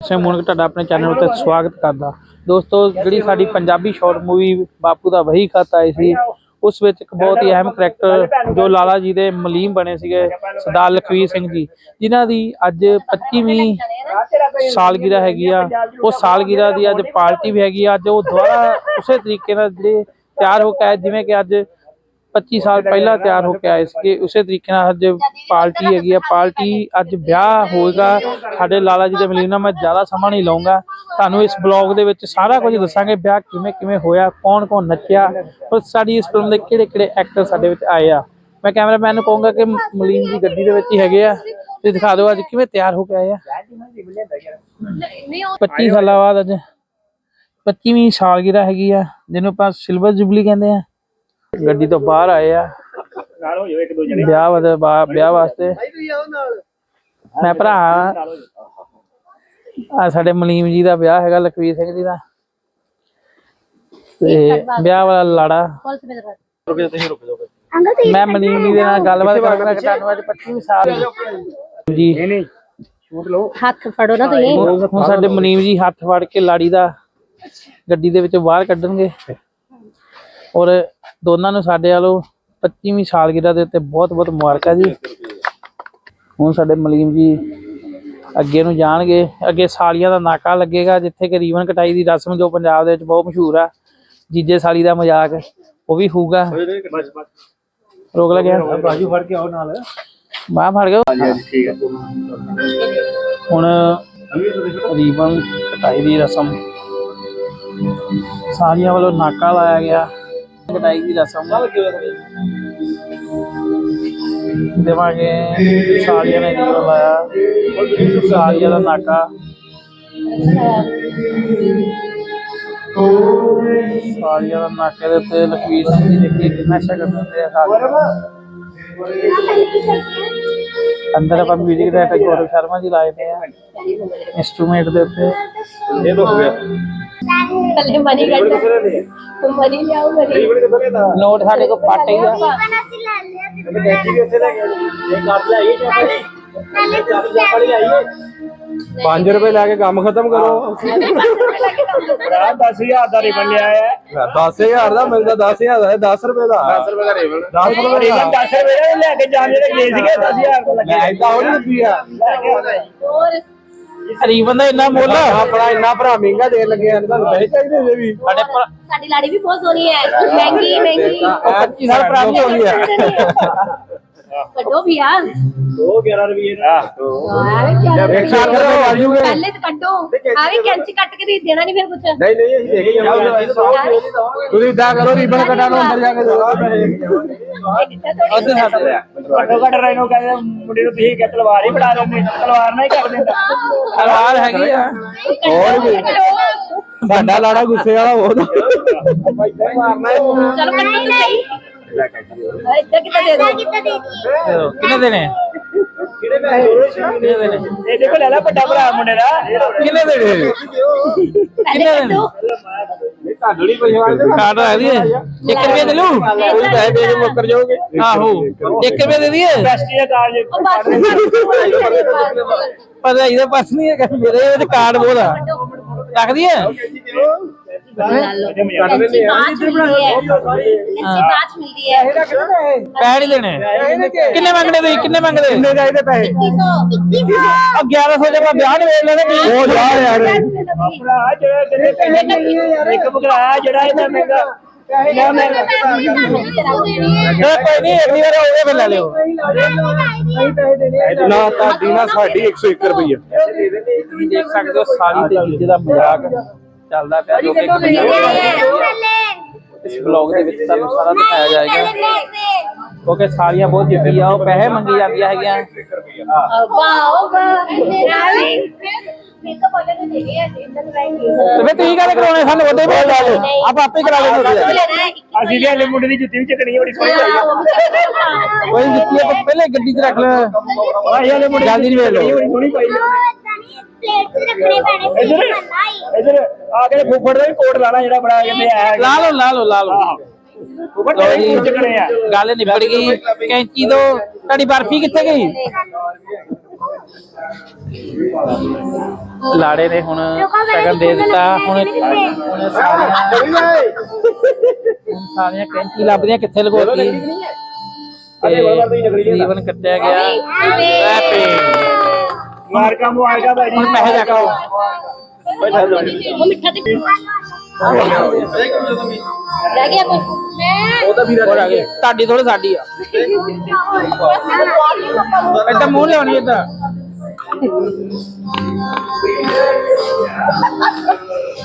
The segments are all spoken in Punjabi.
ਸੇ ਤੁਹਾਡਾ ਆਪਣੇ ਚੈਨਲ ਉੱਤੇ ਸਵਾਗਤ ਕਰਦਾ। ਦੋਸਤੋ, ਜਿਹੜੀ ਸਾਡੀ ਪੰਜਾਬੀ ਸ਼ਾਰਟ ਮੂਵੀ ਬਾਪੂ ਦਾ ਵਹੀ ਖਾਤ ਆਈ ਸੀ, ਉਸ ਵਿੱਚ ਇੱਕ ਬਹੁਤ ਹੀ ਅਹਿਮ ਕਰੈਕਟਰ ਜੋ ਲਾਲਾ ਜੀ ਦੇ ਮਲੀਮ ਬਣੇ ਸੀਗੇ, ਸਰਦਾਰ ਲਖਵੀਰ ਸਿੰਘ ਜੀ, ਜਿਨ੍ਹਾਂ ਦੀ ਅੱਜ 25ਵੀਂ ਸਾਲਗਿਰਾ ਹੈਗੀ ਆ। ਉਹ ਸਾਲਗਿਰਾ ਦੀ ਅੱਜ ਪਾਰਟੀ ਵੀ ਹੈਗੀ ਆ। ਅੱਜ ਉਹ ਦੁਬਾਰਾ ਉਸੇ ਤਰੀਕੇ ਨਾਲ ਜਿਹੜੇ ਤਿਆਰ ਹੋ ਕੇ ਜਿਵੇਂ ਕਿ ਅੱਜ 25 ਸਾਲ ਪਹਿਲਾਂ ਤਿਆਰ ਹੋ ਕੇ ਆਏ ਸੀਗੇ, ਉਸੇ ਤਰੀਕੇ ਨਾਲ ਅੱਜ ਪਾਰਟੀ ਹੈਗੀ ਆ, ਪਾਰਟੀ ਅੱਜ ਵਿਆਹ ਹੋਏਗਾ, ਸਾਡੇ ਲਾਲਾ ਜੀ ਦੇ ਮਲੀਨਾ ਮੈਂ ਜ਼ਿਆਦਾ ਸਮਾਂ ਨਹੀਂ ਲਵਾਂਗਾ ਤੁਹਾਨੂੰ ਇਸ ਬਲੌਗ ਦੇ ਵਿੱਚ ਸਾਰਾ ਕੁਝ ਦੱਸਾਂਗੇ, ਵਿਆਹ ਕਿਵੇਂ ਕਿਵੇਂ ਹੋਇਆ, ਕੌਣ ਕੌਣ ਨੱਚਿਆ ਪਰ ਸਾਡੀ ਇਸ ਫਿਲਮ ਦੇ ਕਿਹੜੇ ਕਿਹੜੇ ਐਕਟਰ ਸਾਡੇ ਵਿੱਚ ਆਏ ਆ। ਮੈਂ ਕੈਮਰਾਮੈਨ ਨੂੰ ਕਹੂੰਗਾ ਕਿ ਮਲੀਨ ਦੀ ਗੱਡੀ ਦੇ ਵਿੱਚ ਹੀ ਹੈਗੇ ਆ ਤੇ ਦਿਖਾ ਦਿਓ ਅੱਜ ਕਿਵੇਂ ਤਿਆਰ ਹੋ ਕੇ ਆਏ ਆ। 25 ਸਾਲਾਂ ਬਾਅਦ ਅੱਜ 25ਵੀਂ ਸਾਲਗਿਰਾ ਹੈਗੀ ਆ, ਜਿਹਨੂੰ ਆਪਾਂ ਸਿਲਵਰ ਜੁਬਲੀ ਕਹਿੰਦੇ ਆ। ਗੱਡੀ ਤੋਂ ਬਾਹਰ ਆਏ ਆ। ਨਾਲ ਹੋ ਜਾਓ ਇੱਕ ਦੋ ਜਣੇ ਵਿਆਹ ਵਾਸਤੇ ਵਿਆਹ ਵਾਸਤੇ। ਮੈਂ ਭਰਾ ਆ ਸਾਡੇ ਮਲੀਮ ਜੀ ਦਾ ਵਿਆਹ ਹੈਗਾ ਲਖਵੀਰ ਸਿੰਘ ਜੀ ਦਾ। ਤੇ ਵਿਆਹ ਵਾਲਾ ਲਾੜਾ। ਰੁਕ ਜਾ ਤੁਸੀਂ ਰੁਕ ਜਾਓ ਮੈਂ ਮਲੀਮ ਜੀ ਦੇ ਨਾਲ ਗੱਲਬਾਤ ਕਰਾਂਗਾ ਕਿ ਤੁਹਾਨੂੰ ਅੱਜ 25ਵੀਂ ਸਾਲ ਜੀ। ਨਹੀਂ ਨਹੀਂ ਸ਼ੂਟ ਲਓ। ਹੱਥ ਫੜੋ ਨਾ ਤੁਸੀਂ। ਹੁਣ ਹੁਣ ਸਾਡੇ ਮਨੀਮ ਜੀ ਹੱਥ ਫੜ ਕੇ ਲਾੜੀ ਦਾ ਗੱਡੀ ਦੇ ਵਿੱਚੋਂ ਬਾਹਰ ਕੱਢਣਗੇ। ਔਰ ਦੋਨਾਂ ਨੂੰ ਸਾਡੇ ਵੱਲੋਂ 25ਵੀਂ ਸਾਲਗਿਰਾ ਦੇ ਉੱਤੇ ਬਹੁਤ ਬਹੁਤ ਮੁਬਾਰਕਾਂ ਜੀ। ਹੁਣ ਸਾਡੇ ਮਲੀਮ ਜੀ ਅੱਗੇ ਨੂੰ ਜਾਣਗੇ। ਅੱਗੇ ਸਾਲੀਆਂ ਦਾ ਨਾਕਾ ਲੱਗੇਗਾ ਜਿੱਥੇ ਕਿ ਰੀਵਨ ਕਟਾਈ ਦੀ ਰਸਮ ਜੋ ਪੰਜਾਬ ਦੇ ਵਿੱਚ ਬਹੁਤ ਮਸ਼ਹੂਰ ਆ ਜੀਜੇ ਸਾਲੀ ਦਾ ਮਜ਼ਾਕ ਉਹ ਵੀ ਹੋਊਗਾ। ਰੋਕ ਲੱਗਿਆ ਬਾਜੂ ਫੜ ਕੇ ਆਓ ਨਾਲ। ਬਾਹ ਫੜ ਗਿਆ ਹਾਂਜੀ ਠੀਕ ਹੈ ਹੁਣ ਰੀਬਨ ਕਟਾਈ ਦੀ ਰਸਮ ਸਾਰੀਆਂ ਵੱਲੋਂ ਨਾਕਾ ਲਾਇਆ ਗਿਆ। ਕਟਾਈ ਦੀ ਰਸਮ ਦੇਵਾਂਗੇ ਸਾਲੀਆਂ ਨੇ ਰੀਬਨ ਲਾਇਆ। ਸਾਲੀਆਂ ਦਾ ਨਾਕਾ। ਸਾਲੀਆਂ ਦਾ ਨਾਕੇ ਦੇ ਉੱਤੇ ਲਖਵੀਰ ਸਿੰਘ ਜੀ ਦੇਖੀ, ਕਿੰਨਾ ਸ਼ਗਨ ਦਿੰਦੇ ਆ ਸਾਲੀਆਂ। ਅੰਦਰ ਆਪਾਂ ਮਿਊਜ਼ਿਕ ਡਾਇਰੈਕਟਰ ਗੌਰਵ ਸ਼ਰਮਾ ਜੀ ਲਾਏ ਪਏ ਆ। ਇੰਸਟਰੂਮੈਂਟ ਦੇ ਉੱਤੇ। ਇਹ ਤਾਂ ਹੋ ਗਿਆ। ਥੱਲੇ ਮਨੀ ਕੱਢ ਮਨੀ ਲਿਆਓ ਮਨੀ। ਨੋਟ ਸਾਡੇ ਕੋਲ ਪੱਟ ਹੀ ਆ। ਕੈਂਚੀ ਵੀ ਉੱਥੇ ਲੈ ਕੇ ਇਹ ਕੱਪ ਲੈ ਆਈਏ ਚਾਪਾ ਜੀ ਇਹ ਕੱਪ ਚਾਪਾ ਲਈ ਆਈਏ 5 ਰੁਪਏ ਲੈ ਕੇ ਕੰਮ ਖਤਮ ਕਰੋ। ਭਰਾ 10000 ਦਾ ਰਿਬਨ ਲਿਆ ਹੈ। 10000 ਦਾ ਮਿਲਦਾ 10000 ਦਾ 10 ਰੁਪਏ ਦਾ। 10 ਰੁਪਏ ਦਾ ਰਿਬਨ 10 ਰੁਪਏ ਦਾ। 10 ਰੁਪਏ ਦਾ ਲੈ ਕੇ ਜਾਣ ਜਿਹੜੇ ਗਏ ਸੀਗੇ 10000 ਦਾ ਲੱਗਿਆ ਐਦਾਂ ਹੋ ਨਹੀਂ ਆ। ਹੋਰ? ਰੀਬਨ ਦਾ ਇੰਨਾ ਮੁੱਲ ਆਪਣਾ ਇੰਨਾ ਭਰਾ ਮਹਿੰਗਾ ਦੇਣ ਲੱਗੇ ਆ ਤੁਹਾਨੂੰ ਪੈਸੇ ਚਾਹੀਦੇ ਜੇ ਵੀ। ਸਾਡੇ ਸਾਡੀ ਲਾੜੀ ਵੀ ਬਹੁਤ ਸੋਹਣੀ ਹੈ। ਮਹਿੰਗੀ ਮਹਿੰਗੀ। 25 ਸਾਲ ਪੁਰਾਣੀ ਹੋ ਗਈ ਆ। ਕੱਢੋ ਵੀ ਆ। 2 11 ਰੁਪਏ ਦਾ। ਇੱਕ ਸਾਲ ਦਾ ਆ ਜੂਗੇ ਪਹਿਲੇ ਤਾਂ ਕੱਢੋ। ਆ ਵੀ ਕੈਂਚੀ ਕੱਟ ਕੇ ਦੇ ਦੇਣਾ ਨਹੀਂ ਫਿਰ ਕੁਝ ਨਹੀਂ ਨਹੀਂ ਅਸੀਂ ਦੇ ਕੇ ਜਾਵਾਂਗੇ। ਤੁਸੀਂ ਇਦਾਂ ਕਰੋ ਰੀਬਨ ਕਟਾ ਲਓ ਅੰਦਰ ਜਾ ਕੇ ਦੋ। ਅੱਧੇ ਸਾਡੇ ਘੱਟੋ ਘੱਟ ਰਹਿਣੋ ਕਹਿੰਦੇ ਮੁੰਡੇ ਨੂੰ ਤੁਸੀਂ ਕਿ ਤਲਵਾਰ ਹੀ ਫੜਾ ਦਿੰਦੇ ਤਲਵਾਰ ਨਾਲ ਹੀ ਕਰ ਦਿੰਦਾ। ਤਲਵਾਰ ਹੈਗੀ ਆ। ਹੋਰ ਵੀ। ਸਾਡਾ ਲਾੜਾ ਗੁੱਸੇ ਵਾਲਾ ਬਹੁਤ ਚਲੋ ਕੱਢੋ ਤੇ ਸਹੀ। ਇੱਦਾਂ ਕਿੱਦਾਂ ਦੇ ਦੋ ਕਿੰਨੇ ਦੇਣੇ? ਕਿਹੜੇ ਪੈਸੇ ਕਿੰਨੇ ਦੇਣੇ? ਇਹਦੇ ਕੋਲ ਲੈ ਲੈ ਵੱਡਾ ਭਰਾ ਮੁੰਡੇ ਦਾ। ਕਿੰਨੇ ਦੇਣੇ ਕਿੰਨੇ ਦੇਣੇ? ਕਾਰਡ ਰੱਖ ਦਈਏ। 1 ਰੁਪਏ ਦੇ ਲੂ ਪੈਸੇ ਦੇ ਕੇ ਮੁੱਕਰ ਜਾਓਗੇ ਆਹੋ 1 ਰੁਪਏ ਦੇ ਦਈਏ? ਬੈਸਟੀ ਦਾ ਕਾਰਜ ਉਹ ਬਸ ਪਰ ਇਹਦੇ ਪਾਸ ਨਹੀਂ ਹੈਗਾ। ਮੇਰੇ ਵਿੱਚ ਕਾਰਡ ਆ। ਰੱਖ ਦਈਏ? ਚ ਮਿਲਦੀ ਹੈ। ਕੈਂਚੀ ਬਾਅਦ ਚ ਮਿਲਦੀ ਹੈ। ਪੈਸੇ ਨਹੀਂ ਦੇਣੇ। ਕਿੰਨੇ ਮੰਗਦੇ ਤੁਸੀਂ? ਕਿੰਨੇ ਮੰਗਦੇ? ਕਿੰਨੇ ਚਾਹੀਦੇ ਪੈਸੇ? 2100 ਆ 1100 ਦੇ ਮੈਂ ਵਿਆਹ ਨੂੰ ਵੇਚ ਲੈਣੇ ਉਹ ਜਾ ਯਾਰ। ਭਰਾ ਜਿਹੜਾ ਤੇਰੇ ਪੈਸੇ ਇੱਕ ਭਰਾ ਜਿਹੜਾ ਇਹਦਾ ਮਹਿੰਗਾ ਮਹਿੰਗਾ ਚਲੋ ਕੋਈ ਨਹੀਂ ਅਗਲੀ ਵਾਰ ਆਓਗੇ ਫਿਰ ਲੈ ਲਿਓ। ਨਾ ਤੁਹਾਡੀ ਨਾ ਸਾਡੀ 101 ਰੁਪਈਆ। ਤੁਸੀਂ ਦੇਖ ਸਕਦੇ ਹੋ ਸਾਰੀ ਤੇ ਦਾ ਮਜ਼ਾਕ ਚੱਲਦਾ ਪਿਆ ਜੋ ਕਿ ਇਸ ਬਲੌਗ ਦੇ ਵਿੱਚ ਤੁਹਾਨੂੰ ਸਾਰਾ ਦਿਖਾਇਆ ਜਾਏਗਾ। ਕਿਉਂਕਿ ਸਾਰੀਆਂ ਬਹੁਤ ਜਿੱਦੀ ਆ ਉਹ ਪੈਸੇ ਮੰਗੀ ਜਾਂਦੀਆਂ ਹੈਗੀਆਂ। Wow wow. ਮੇਕਅਪ ਵਾਲੇ ਨੇ ਦੇ ਗਏ ਅਸੀਂ ਇੰਦਰ ਬੈਂਕ ਤੇ ਫਿਰ ਤੁਸੀਂ ਕਾਹਦੇ ਕਰਾਉਣੇ? ਸਾਨੂੰ ਉਹਦੇ ਬਹੁਤ ਲਾ ਲਓ ਆਪ ਆਪੇ ਕਰਾ ਲੈਣੇ ਅਸੀਂ ਵੀ ਹਲੇ ਮੁੰਡੇ ਦੀ ਜੁੱਤੀ ਵੀ ਚੱਕਣੀ ਹੈ, ਬੜੀ ਸੋਹਣੀ ਆਈ ਆ ਕੋਈ ਜੁੱਤੀ ਆਪਾਂ ਪਹਿਲੇ ਗੱਡੀ 'ਚ ਰੱਖ ਲੈ। ਅਸੀਂ ਹਲੇ ਮੁੰਡੇ ਜਲਦੀ ਨਹੀਂ ਵੇਚ ਲਓ। ਬੜੀ ਸੋਹਣੀ ਪਾਈ ਆ ਇੱਧਰ ਇੱਧਰ ਆ ਕੇ ਫੁੱਫੜ ਦਾ ਵੀ ਕੋਟ ਲਾਣਾ ਜਿਹੜਾ ਬੜਾ ਕਹਿੰਦੇ ਆ। ਲਾ ਲਓ ਲਾ ਲਓ ਲਾ ਲਓ। ਫੁੱਫੜ ਲਓ ਤੇਰੇ ਜੀ ਕੋਟ ਚੱਕਣੇ ਆ। ਗੱਲ ਨਿਬੜ ਗਈ। ਕੈਂਚੀ ਤੋਂ ਤੁਹਾਡੀ ਬਰਫੀ ਕਿੱਥੇ ਗਈ? ਲਾੜੇ ਨੇ ਹੁਣ ਸ਼ਗਨ ਦੇ ਦਿੱਤਾ। ਹੁਣ ਸਾਰੀਆਂ ਕੈਂਚੀ ਲੱਭਦੀਆਂ ਕਿੱਥੇ ਲਗੋਤੀ? ਤੇ ਰੀਬਨ ਕੱਟਿਆ ਗਿਆ। ਹੈਪੀ। ਮਾਰ ਕਾ ਮੁਆਇਦਾ ਭਾਈ ਪੈਸੇ ਜਾ ਕੇ ਉਹ ਮਿੱਠਾ ਤੇ ਰਹਿ ਗਿਆ ਕੁਝ ਮੈਂ ਤੁਹਾਡੀ ਥੋੜੀ ਸਾਡੀ ਆ। ਏਦਾਂ ਮੂੰਹ ਲਿਆਉਣੀ ਏਦਾਂ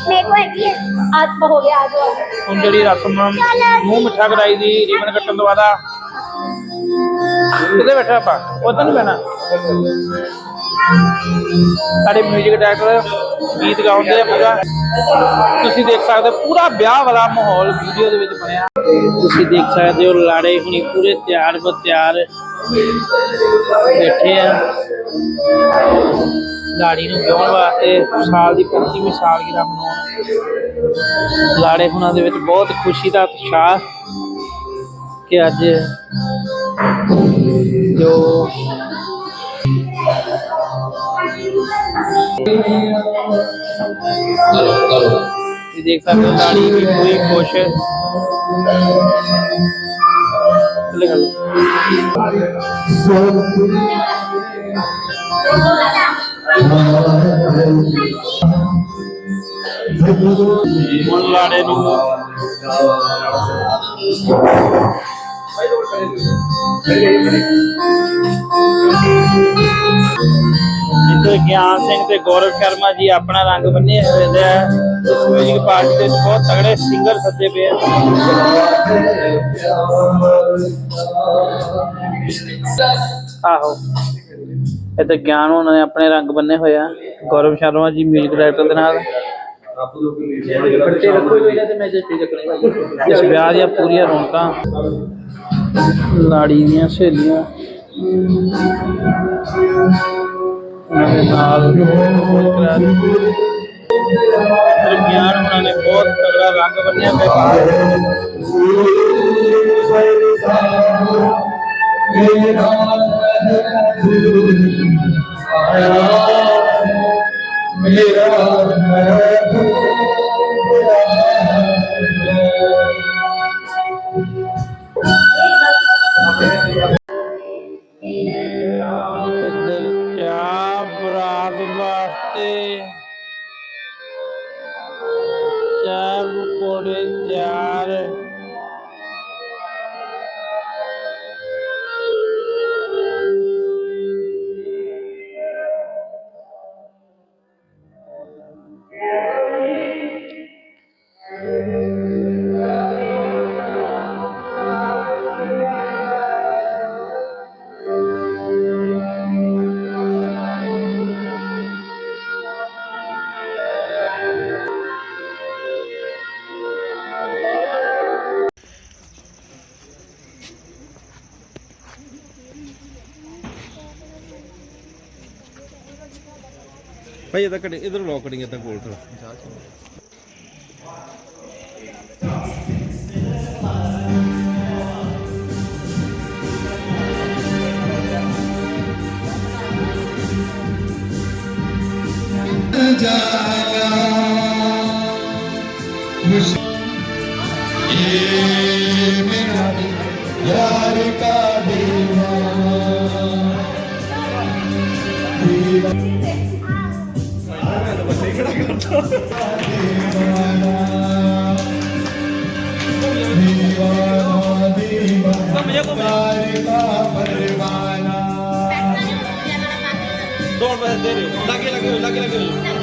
ਮੇਰੇ ਕੋ ਹੈਗੀ ਹੈ ਅੱਜ ਹੋ ਗਿਆ ਅੱਜ ਹੁਣ ਜਿਹੜੀ ਰਸਮ ਮੂੰਹ ਮਿੱਠਾ ਕਰਾਈ ਦੀ, ਰੀਬਨ ਕੱਟਣ ਤੋਂ ਬਾਅਦ ਆ। ਕਿੱਥੇ ਬੈਠਾ ਆਪਾਂ? ਉਧਰ ਨਹੀਂ ਬਹਿਣਾ। ਸਾਡੇ 뮤직 ਡਾਇਰੈਕਟਰ ਗੀਤ ਗਾਉਂਦੇ ਆ ਪੂਰਾ। ਤੁਸੀਂ ਦੇਖ ਸਕਦੇ ਪੂਰਾ ਵਿਆਹ ਵਾਲਾ ਮਾਹੌਲ ਵੀਡੀਓ ਦੇ ਵਿੱਚ ਬਣਿਆ। ਤੁਸੀਂ ਦੇਖ ਸਕਦੇ ਹੋ, ਲਾੜੇ ਹੁਣੀ ਪੂਰੇ ਤਿਆਰ ਬਰ ਤਿਆਰ ਬੈਠੇ ਆ। ਲਾੜੀ ਨੂੰ ਵਿਆਹਣ ਵਾਸਤੇ ਸਾਲ ਦੀ 25ਵੀਂ ਸਾਲਗਿਰਾ ਮਨਾਉਣ। ਲਾੜੇ ਹੁਣਾਂ ਦੇ ਵਿੱਚ ਬਹੁਤ ਖੁਸ਼ੀ ਦਾ ਉਤਸ਼ਾਹ ਕਿ ਅੱਜ ਜੋ ਇਹ ਦੇਖ ਸਕਦੇ ਹੋ ਲਾੜੀ ਵੀ ਪੂਰੀ ਖੁਸ਼। ਹੈ ਥੱਲੇ ਕਰ ਲਓ। ਹੁਣ ਲਾੜੇ ਨੂੰ ਇੱਥੇ ਗਿਆਨ ਸਿੰਘ ਤੇ ਗੌਰਵ ਸ਼ਰਮਾ ਜੀ ਆਪਣਾ ਰੰਗ ਬੰਨੇ ਹੋਏ ਨੇ ਇਸ ਮਿਊਜ਼ਿਕ ਪਾਰਟੀ ਦੇ ਵਿੱਚ ਬਹੁਤ ਤਗੜੇ ਸਿੰਗਰ ਸੱਜੇ ਪਏ ਆ। ਆਹੋ। ਇਹ ਤਾਂ ਗਿਆਨ ਉਹਨਾਂ ਨੇ ਆਪਣੇ ਰੰਗ ਬੰਨੇ ਹੋਏ ਆ। ਗੌਰਵ ਸ਼ਰਮਾ ਜੀ ਮਿਊਜ਼ਿਕ ਡਾਇਰੈਕਟਰ ਦੇ ਨਾਲ। ਇਸ ਵਿਆਹ ਦੀਆਂ ਪੂਰੀਆਂ ਰੌਣਕਾਂ। ਲਾੜੀ ਦੀਆਂ ਸਹੇਲੀਆਂ। ਉਹਨਾਂ ਦੇ ਨਾਲ ਕਰਾ ਦਿੱਤੀ। ਫਿਰ ਗਿਆਨ ਉਹਨਾਂ ਨੇ ਬਹੁਤ ਤਗੜਾ ਰੰਗ ਬੰਨਿਆ ਹੋਇਆ ਇੱਧਰ ਚਾਹ ਪਕੌੜੇ ਭਾਈ ਇਹਦਾ ਕਟਿੰਗ ਇਧਰ ਲੋ ਕਟਿੰਗ ਇਦਾਂ ਕੋਲ ਥੋੜਾ ਦੌੜ ਪੈਸੇ لڳي لڳي لڳي لڳي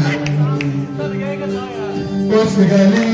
Galilee.